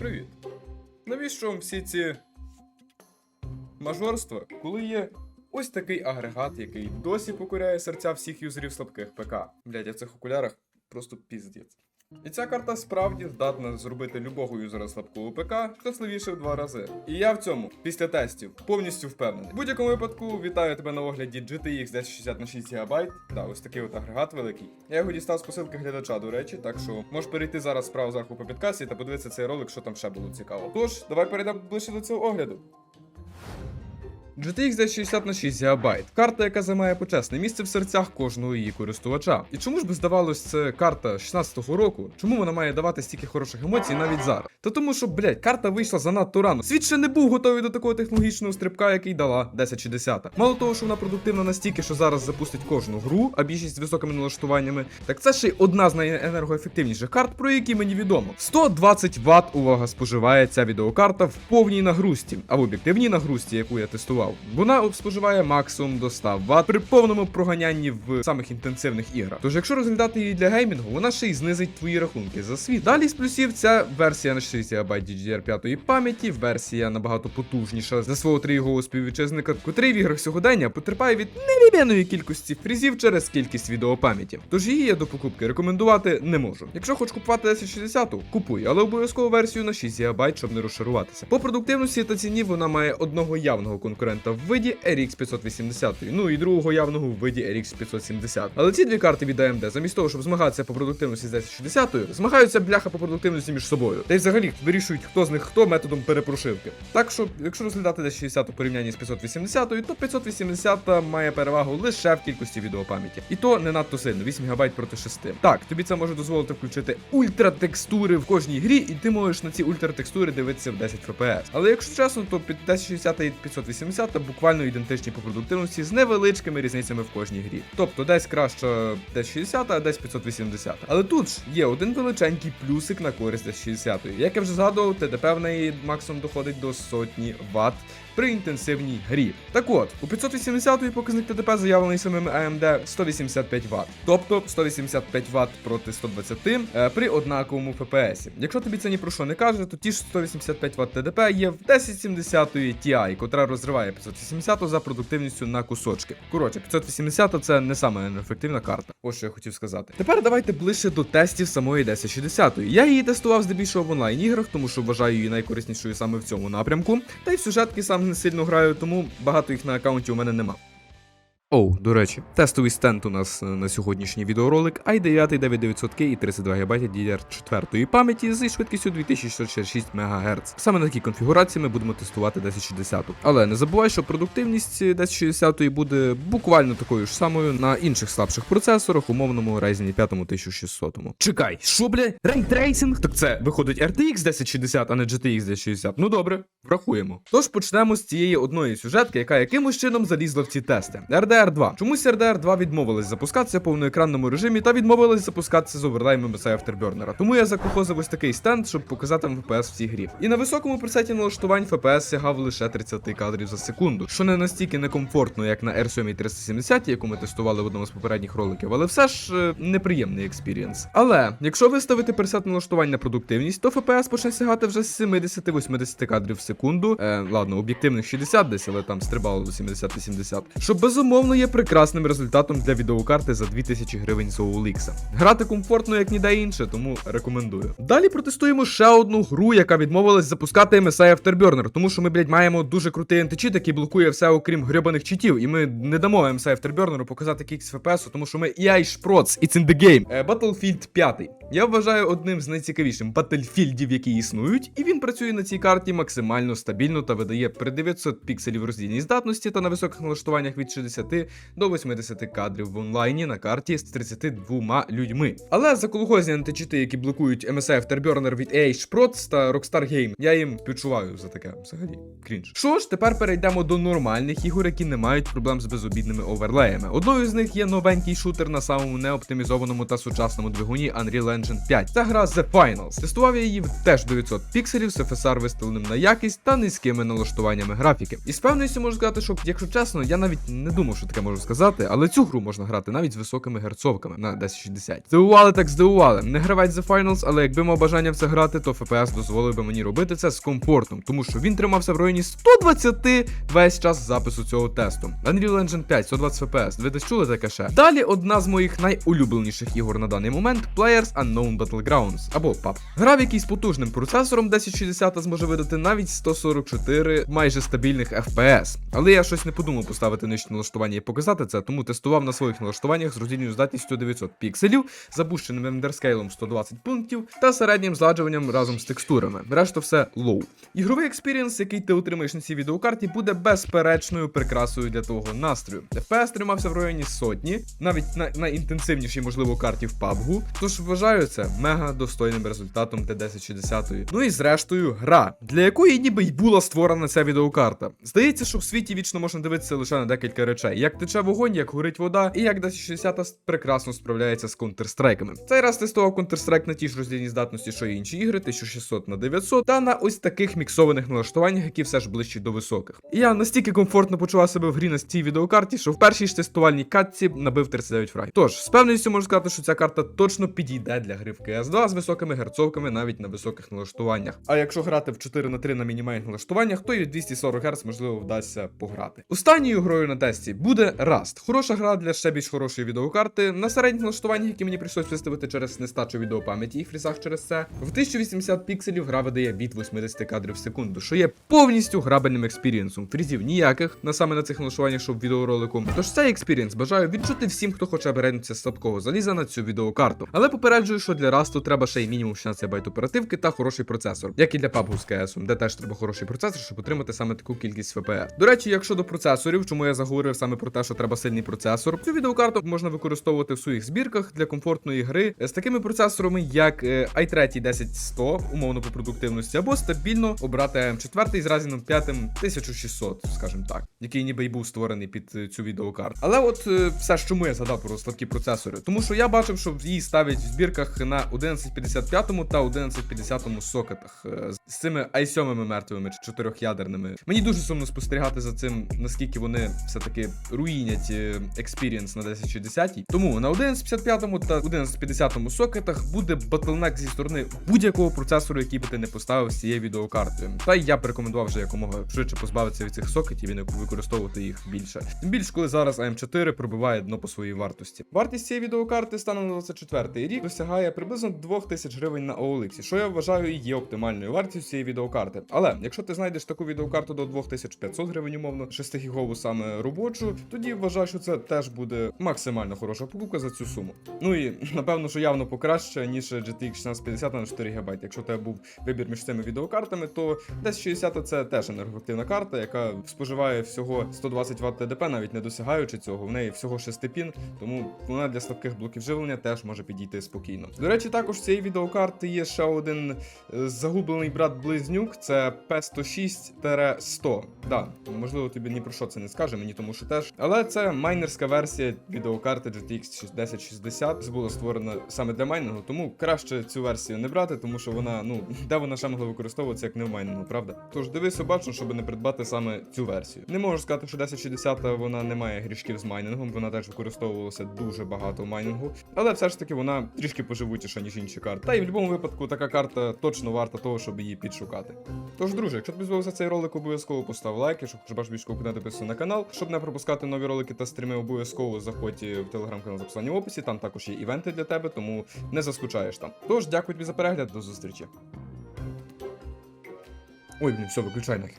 Привіт. Навіщо вам всі ці мажорства, коли є ось такий агрегат, який досі покоряє серця всіх юзерів слабких ПК? Блять, я в цих окулярах просто піздець. І ця карта справді здатна зробити любого юзера слабкого ПК щасливіше в два рази. І я в цьому, після тестів, повністю впевнений. В будь-якому випадку вітаю тебе на огляді GTX 1060 на 6 ГБ. Да, ось такий от агрегат великий. Я його дістав з посилки глядача, до речі, так що можеш перейти зараз справа зверху по підкасі та подивитися цей ролик, що там ще було цікаво. Тож, давай перейдемо ближче до цього огляду. GTX 1060 на 6 ГБ. Карта, яка займає почесне місце в серцях кожного її користувача. І чому ж би здавалось, це карта 16-го року? Чому вона має давати стільки хороших емоцій навіть зараз? Та тому, що, блядь, карта вийшла занадто рано. Світ ще не був готовий до такого технологічного стрибка, який дала 1060. Мало того, що вона продуктивна настільки, що зараз запустить кожну гру, а більшість з високими налаштуваннями. Так це ще й одна з найенергоефективніших карт, про які мені відомо. 120 Вт, увага, споживає ця відеокарта в повній нагрузці, а в об'єктивній нагрузці, яку я тестував, вона споживає максимум до 100 Вт при повному проганянні в самих інтенсивних іграх. Тож, якщо розглядати її для геймінгу, вона ще й знизить твої рахунки за світ. Далі з плюсів ця версія на 6 ГБ DDR5 пам'яті, версія набагато потужніша за свого трійового співвітчизника, котрий в іграх сьогодення потерпає від невім'яної кількості фрізів через кількість відеопам'яті. Тож її я до покупки рекомендувати не можу. Якщо хочеш купувати 1060, купуй, але обов'язково версію на 6 ГБ, щоб не розшаруватися. По продуктивності та ціні вона має одного явного конкурента в виді RX 580, ну і другого явного в виді RX 570. Але ці дві карти від AMD, замість того, щоб змагатися по продуктивності з 1060, змагаються бляха по продуктивності між собою. Та й взагалі вирішують, хто з них хто методом перепрошивки. Так що, якщо розглядати 1060 у порівнянні з 580, то 580 має перевагу лише в кількості відеопам'яті. І то не надто сильно, 8 ГБ проти 6. Так, тобі це може дозволити включити ультратекстури в кожній грі, і ти можеш на ці ультратекстури дивитися в 10 FPS. Але якщо чесно, то під 1060 і 580 буквально ідентичні по продуктивності з невеличкими різницями в кожній грі. Тобто десь краще 1060, а десь 580. Але тут ж є один величенький плюсик на користь 1060. Як я вже згадував, ТДП в неї максимум доходить до сотні Вт при інтенсивній грі. Так от, у 580-ї показник ТДП заявлений самим AMD 185 Вт. Тобто 185 Вт проти 120 е, при однаковому FPS. Якщо тобі це ні про що не каже, то ті ж 185 Вт ТДП є в 1070 Ti, котра розриває 580 за продуктивністю на кусочки. Коротше, 580 це не саме ефективна карта. Ось що я хотів сказати. Тепер давайте ближче до тестів самої 1060. Я її тестував здебільшого в онлайн іграх, тому що вважаю її найкориснішою саме в цьому напрямку. Та й в сюжетки сам не сильно граю, тому багато їх на аккаунті у мене нема. Оу, до речі, тестовий стенд у нас е, на сьогоднішній відеоролик i9 9900K і 32 ГБ DDR4 пам'яті зі швидкістю 2666 МГц. Саме на такій конфігурації ми будемо тестувати 1060. Але не забувай, що продуктивність 1060 буде буквально такою ж самою на інших слабших процесорах, умовному Ryzen 5 1600. Чекай, що бля? Рейтрейсинг? Так це виходить RTX 1060, а не GTX 1060. Ну добре, врахуємо. Тож почнемо з цієї одної сюжетки, яка якимось чином залізла в ці тести. RDR 2. Чомусь RDR 2 відмовилась запускатися в повноекранному режимі та відмовилась запускатися з оверлеєм MSI Afterburner. Тому я закохозив ось такий стенд, щоб показати вам FPS в цій грі. І на високому пресеті налаштувань FPS сягав лише 30 кадрів за секунду, що не настільки некомфортно, як на R7 370, яку ми тестували в одному з попередніх роликів, але все ж е, неприємний експірієнс. Але якщо виставити пресет налаштувань на продуктивність, то FPS почне сягати вже з 70-80 кадрів в секунду. Е, ладно, об'єктивних 60 десь, але там стрибало до 70-80. Що безумовно є прекрасним результатом для відеокарти за 2000 гривень з Грати комфортно, як ніде інше, тому рекомендую. Далі протестуємо ще одну гру, яка відмовилась запускати MSI Afterburner, тому що ми, блядь, маємо дуже крутий античіт, який блокує все, окрім гребаних читів, і ми не дамо MSI Afterburner показати кікс FPS, тому що ми EI Шпроц, it's in the game. Е, Battlefield 5. Я вважаю одним з найцікавіших батлфільдів, які існують, і він працює на цій карті максимально стабільно та видає при 900 пікселів роздільній здатності та на високих налаштуваннях від 60 до 80 кадрів в онлайні на карті з 32 людьми. Але за колгозні античити, які блокують MSI Afterburner від AH Prots та Rockstar Game, я їм відчуваю за таке взагалі крінж. Що ж, тепер перейдемо до нормальних ігор, які не мають проблем з безобідними оверлеями. Одною з них є новенький шутер на самому неоптимізованому та сучасному двигуні Unreal Engine 5. Це гра The Finals. Тестував я її теж 900 пікселів з FSR виставленим на якість та низькими налаштуваннями графіки. І з певністю можу сказати, що якщо чесно, я навіть не думав, що таке можу сказати, але цю гру можна грати навіть з високими герцовками на 1060. Здивували так здивували. Не гравець The Finals, але якби мав бажання в це грати, то FPS дозволив би мені робити це з комфортом, тому що він тримався в районі 120 весь час запису цього тесту. Unreal Engine 5, 120 FPS. Ви десь чули таке ще? Далі одна з моїх найулюбленіших ігор на даний момент Players Unknown Battlegrounds або PUBG. Гра, в якій з потужним процесором 1060 зможе видати навіть 144 майже стабільних FPS. Але я щось не подумав поставити нижче налаштування і показати це, тому тестував на своїх налаштуваннях з роздільною здатністю 900 пікселів, запущеним ендерскейлом 120 пунктів та середнім зладжуванням разом з текстурами. Решта все лоу. Ігровий експірієнс, який ти отримаєш на цій відеокарті, буде безперечною прикрасою для твого настрою. FPS тримався в районі сотні, навіть на найінтенсивнішій, можливо, карті в PUBG, Тож вважаю це мега достойним результатом Т1060. Ну і зрештою, гра, для якої ніби й була створена ця відеокарта. Здається, що в світі вічно можна дивитися лише на декілька речей: як тече вогонь, як горить вода, і як 1060 прекрасно справляється з контрстрайками. Цей раз тестував Counter-Strike на ті ж роздільні здатності, що й інші ігри, 1600 на 900, та на ось таких міксованих налаштуваннях, які все ж ближчі до високих. І я настільки комфортно почував себе в грі на цій відеокарті, що в першій ж тестувальній катці набив 39 фраг. Тож, з певністю можу сказати, що ця карта точно підійде для гри в CS2 з високими герцовками навіть на високих налаштуваннях. А якщо грати в 4 на 3 на мінімальних налаштуваннях, то і 240 Гц можливо вдасться пограти. Останньою грою на тесті буде Rust. Хороша гра для ще більш хорошої відеокарти. На середніх налаштуваннях, які мені прийшлось виставити через нестачу відеопам'яті і фрізах через це. В 1080 пікселів гра видає від 80 кадрів в секунду, що є повністю грабельним експірієнсом. Фрізів ніяких на саме на цих налаштуваннях, що в відеоролику. Тож цей експірієнс бажаю відчути всім, хто хоче берегнутися з слабкого заліза на цю відеокарту. Але попереджую, що для Rust треба ще й мінімум 16 байт оперативки та хороший процесор, як і для PUBG з CS, де теж треба хороший процесор, щоб отримати саме таку кількість FPS. До речі, якщо до процесорів, чому я заговорив саме про те, що треба сильний процесор, цю відеокарту можна використовувати в своїх збірках для комфортної гри з такими процесорами, як е, i3 10100, умовно по продуктивності, або стабільно обрати M4 з Ryzen 5 1600, скажімо так, який ніби й був створений під е, цю відеокарту. Але от е, все ж чому я згадав про слабкі процесори, тому що я бачив, що її ставлять в збірках на 1155 та 1150 сокетах з цими i7 мертвими чотирьохядерними. Мені дуже сумно спостерігати за цим, наскільки вони все-таки руїнять експірієнс на 1060. Тому на 1155 та 1150 сокетах буде батлнек зі сторони будь-якого процесору, який би ти не поставив з цією відеокартою. Та й я б рекомендував вже якомога швидше позбавитися від цих сокетів і не використовувати їх більше. Тим більше, коли зараз AM4 пробиває дно по своїй вартості. Вартість цієї відеокарти станом на 24 рік досягає приблизно 2000 гривень на OLX, що я вважаю є оптимальною вартістю цієї відеокарти. Але якщо ти знайдеш таку відеокарту до 2500 гривень, умовно, 6 гігову саме робочу, тоді вважаю, що це теж буде максимально хороша покупка за цю суму. Ну і напевно, що явно покраще, ніж GTX 1650 на 4 ГБ. Якщо тебе був вибір між цими відеокартами, то 1060 це теж енергоефективна карта, яка споживає всього 120 Вт ТДП, навіть не досягаючи цього. В неї всього 6 пін, тому вона для слабких блоків живлення теж може підійти спокійно. До речі, також цієї відеокарти є ще один е, загублений брат близнюк. Це P106-100. Да, можливо, тобі ні про що це не скаже, мені тому що теж. Але це майнерська версія відеокарти GTX 1060. Це було створено саме для майнингу, тому краще цю версію не брати, тому що вона, ну, де вона ще могла використовуватися, як не в майнингу, правда? Тож дивись обачно, щоб не придбати саме цю версію. Не можу сказати, що 1060 вона не має грішків з майнингом, вона теж використовувалася дуже багато в майнингу, але все ж таки вона трішки поживучіша, ніж інші карти. Та і в будь-якому випадку така карта точно варта того, щоб її підшукати. Тож, друже, якщо тобі сподобався цей ролик, обов'язково постав лайк, якщо більше контенту, підписуйся на канал. Щоб не пропускати нові ролики та стріми, обов'язково заходь в телеграм-канал за посиланням в описі, там також є івенти для тебе, тому не заскучаєш там. Тож, дякую тобі за перегляд, до зустрічі. Ой, блін, все, виключай нахер.